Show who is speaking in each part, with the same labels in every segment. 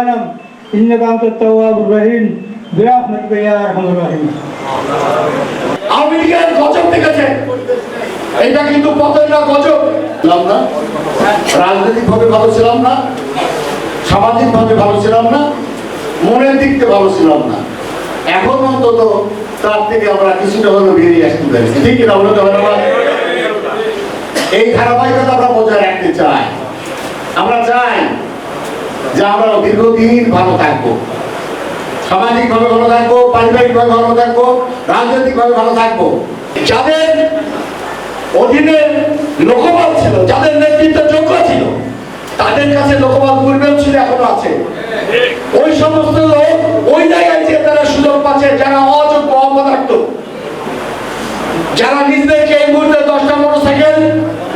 Speaker 1: جهنم إنك أنت التواب الرحيم برحمتك يا أرحم الراحمين
Speaker 2: আওয়ামী লীগের গজব দেখেছে এটা কিন্তু পতন না গজব ছিলাম না রাজনৈতিক ভাবে ভালো ছিলাম না সামাজিক ভাবে ভালো ছিলাম না মনের দিক থেকে ভালো ছিলাম না এখন অন্তত তার থেকে আমরা কিছুটা হলেও বেরিয়ে আসতে পেরেছি ঠিক কিনা বলে তো ধন্যবাদ এই ধারাবাহিকতা আমরা বজায় রাখতে চাই আমরা চাই যে আমরা দীর্ঘদিন ভালো থাকব। সামাজিক ভাবে ভালো থাকব পারিবারিক ভাবে ভালো থাকব রাজনৈতিক ভাবে ভালো থাকব। যাদের অধীনে লোকবল ছিল, যাদের নেতৃত্ব যোগ্য ছিল, তাদের কাছে লোকবল পূর্বেও ছিল, এখনও আছে। ওই সমস্ত লোক ওই জায়গায় যে তারা সুযোগ পাচ্ছে, যারা অযোগ্য, অপদার্থ। যারা নিজেদেরকে এই মুহূর্তে দশটা মোটরসাইকেল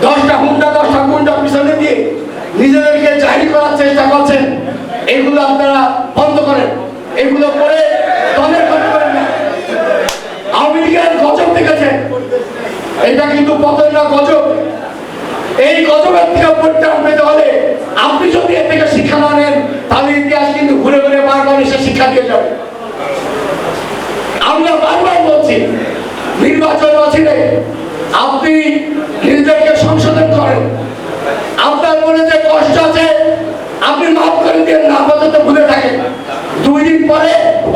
Speaker 2: দশটা হুন্ডা দশটা গুন্ডা পিছনে দিয়ে নিজেদেরকে জাহির করার চেষ্টা করছেন, এগুলো আপনারা বন্ধ করেন। এগুলো করে দলের ক্ষতি করেন না। আওয়ামী লীগের গজব দেখেছে এটা কিন্তু পতন না গজব। এই গজবের থেকে পরিত্রাণ পেতে হলে আপনি যদি এর থেকে শিক্ষা না নেন, তাহলে ইতিহাস কিন্তু ঘুরে ঘুরে বারবার এসে শিক্ষা দিয়ে যাবে। আমরা বারবার বলছি, নির্বাচন অচিরে আপনি নিজেদেরকে সংশোধন করেন। আপনার মনে যে কষ্ট আছে, আপনি মাফ করে দিয়ে না আপাতত ভুলে থাকেন। দুই দিন পরে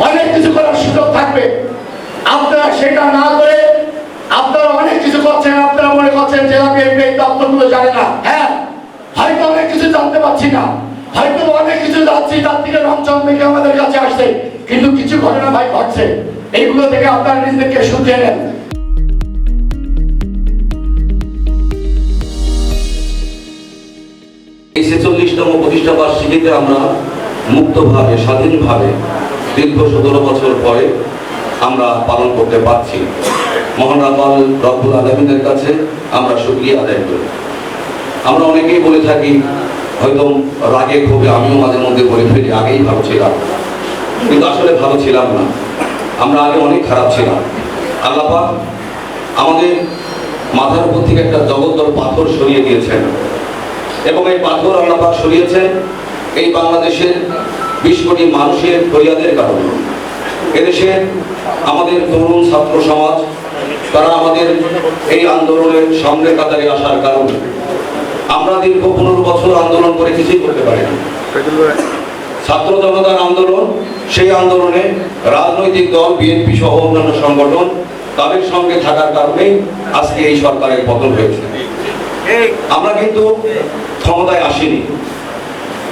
Speaker 2: অনেক কিছু করার সুযোগ থাকবে। আপনারা সেটা না করে আপনারা অনেক কিছু করছেন, আপনারা মনে করছেন যে আমি এই দপ্তরগুলো জানে না। হ্যাঁ হয়তো অনেক কিছু জানতে পারছি না। হয়তো অনেক কিছু যাচ্ছি তার থেকে রঞ্চন থেকে আমাদের কাছে আসছে, কিন্তু কিছু ঘটনা ভাই ঘটছে। এইগুলো থেকে আপনারা নিজেদেরকে শুধরে নেন।
Speaker 3: ছেচল্লিশতম প্রতিষ্ঠা বার্ষিকীতে আমরা মুক্তভাবে, স্বাধীনভাবে দীর্ঘ সতেরো বছর পরে আমরা পালন করতে পারছি। মহান রাব্বাল আলমিনের কাছে আমরা শুক্রিয়া আদায় করি। আমরা অনেকেই বলে থাকি, হয়তো রাগে ক্ষোভে আমিও মাঝে মধ্যে বলে ফেলি, আগেই ভালো ছিলাম। কিন্তু আসলে ভালো ছিলাম না। আমরা আগে অনেক খারাপ ছিলাম। আল্লাপা আমাদের মাথার উপর থেকে একটা জগদ্দল পাথর সরিয়ে দিয়েছেন। এবং এই পাথর আল্লাপাক সরিয়েছেন এই বাংলাদেশের বিশ কোটি মানুষের ফরিয়াদের কারণে। এদেশে আমাদের তরুণ ছাত্র সমাজ, তারা আমাদের এই আন্দোলনের সামনে কাতারে আসার কারণে। আমরা দীর্ঘ পনেরো বছর আন্দোলন করে কিছুই করতে পারি ছাত্র জনতার আন্দোলন, সেই আন্দোলনে রাজনৈতিক দল, বিএনপি সহ অন্যান্য সংগঠন তাদের সঙ্গে থাকার কারণেই আজকে এই সরকারের পতন হয়েছে। আমরা কিন্তু ক্ষমতায় আসিনি।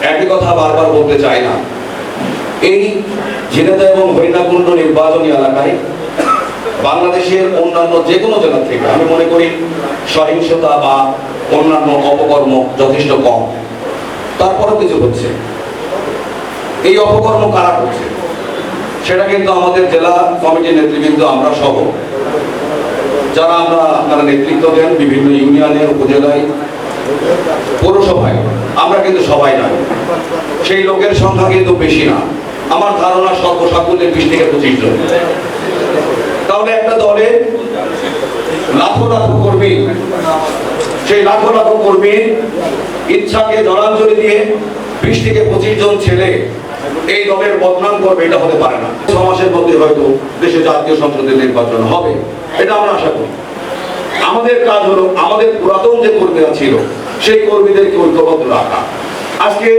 Speaker 3: একই কথা বারবার বলতে চাই না। এই ঝিনেদা এবং হরিণাকুণ্ড নির্বাচনী এলাকায় বাংলাদেশের অন্যান্য যে কোনো জেলা থেকে আমি মনে করি সহিংসতা বা অন্যান্য অপকর্ম যথেষ্ট কম। তারপরেও কিছু হচ্ছে। এই অপকর্ম কারা করছে? সেটা কিন্তু আমাদের জেলা কমিটির নেতৃবৃন্দ, আমরা সহ যারা আমরা আপনারা নেতৃত্ব দেন বিভিন্ন ইউনিয়নে, উপজেলায়, পৌরসভায়, আমরা কিন্তু সবাই জানি, সেই লোকের সংখ্যা কিন্তু বেশি না। আমার ধারণা সর্বসাকুল্যে বিশ থেকে পঁচিশ জন। তাহলে একটা দলে লাখো লাখো কর্মী, সেই লাখো লাখো কর্মীর ইচ্ছাকে জলাঞ্জলি দিয়ে বিশ থেকে পঁচিশ জন ছেলে এই দলের বদনাম করবে, এটা হতে পারে না। ছ মাসের মধ্যে হয়তো দেশে জাতীয় সংসদের নির্বাচন হবে, এটা আমরা আশা করি। আমাদের কাজ হলো, আমাদের পুরাতন যে কর্মীরা ছিল, সেই কর্মীদেরকে ঐক্যবদ্ধ রাখা। আজকে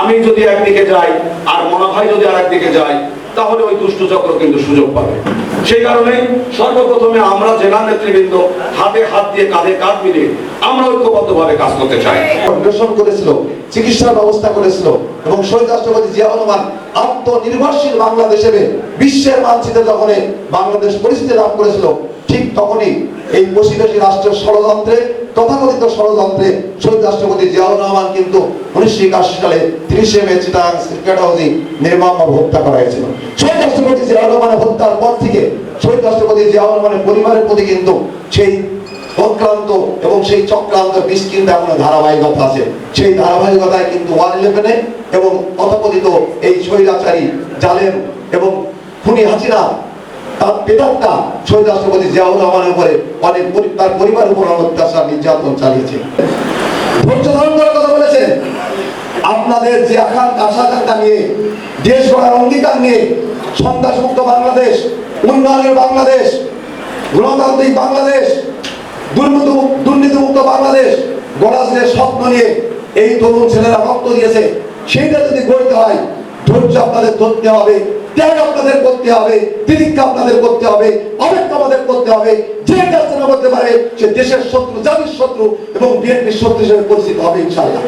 Speaker 3: আমি যদি একদিকে যাই, আর মনা ভাই যদি আর একদিকে যাই তাহলে ওই দুষ্ট চক্র কিন্তু সুযোগ পাবে। সেই কারণে সর্বপ্রথমে আমরা জেলা নেতৃবৃন্দ হাতে হাত দিয়ে কাঁধে কাঁধ মিলিয়ে আমরা ঐক্যবদ্ধভাবে কাজ করতে চাই।
Speaker 4: পরিবেশন করেছিল, চিকিৎসার ব্যবস্থা করেছিল এবং শহীদ রাষ্ট্রপতি জিয়া রহমান আত্মনির্ভরশীল বাংলাদেশ হিসেবে বিশ্বের মানচিত্রে যখন বাংলাদেশ পরিস্থিতি লাভ করেছিল, ঠিক তখনই এই প্রতিবেশী রাষ্ট্রের ষড়যন্ত্রে তথাকথিত ষড়যন্ত্রে শহীদ রাষ্ট্রপতি জিয়াউর রহমান কিন্তু উনিশশো একাশি সালে তিরিশে মে চিটাং ক্রিকেট হাউসে নির্মমভাবে হত্যা করা হয়েছিল শহীদ রাষ্ট্রপতি জিয়াউর রহমানের হত্যার পর থেকে শহীদ রাষ্ট্রপতি জিয়াউর রহমানের পরিবারের প্রতি কিন্তু সেই অক্লান্ত এবং সেই চক্রান্ত বিষ কিন্তু এখনও ধারাবাহিকতা আছে। সেই ধারাবাহিকতায় কিন্তু ওয়ান ইলেভেনে এবং তথাকথিত এই স্বৈরাচারী জালেম এবং খুনি হাসিনা তার পেতাত্তা শহীদ রাষ্ট্রপতি জিয়াউর রহমানের উপরে অনেক তার পরিবারের উপর অত্যাচার, নির্যাতন চালিয়েছে। ধৈর্য ধারণ করার কথা বলেছেন। আপনাদের যে আকাঙ্ক্ষা, আশাকাঙ্ক্ষা নিয়ে, দেশ গড়ার অঙ্গীকার নিয়ে সন্ত্রাসমুক্ত বাংলাদেশ, উন্নয়নের বাংলাদেশ, গণতান্ত্রিক বাংলাদেশ, দুর্নীতি দুর্নীতিমুক্ত বাংলাদেশ গড়ার যে স্বপ্ন নিয়ে এই তরুণ ছেলেরা রক্ত দিয়েছে, সেইটা যদি গড়তে হয়, ধৈর্য আপনাদের ধরতে হবে। ত্যাগ আপনাদের করতে হবে তিরিক্ষা আপনাদের করতে হবে অপেক্ষা আমাদের করতে হবে। যে কাজটা করতে পারে, সে দেশের শত্রু, জাতির শত্রু এবং বিএনপির শত্রু হিসেবে পরিচিত হবে ইনশাল্লাহ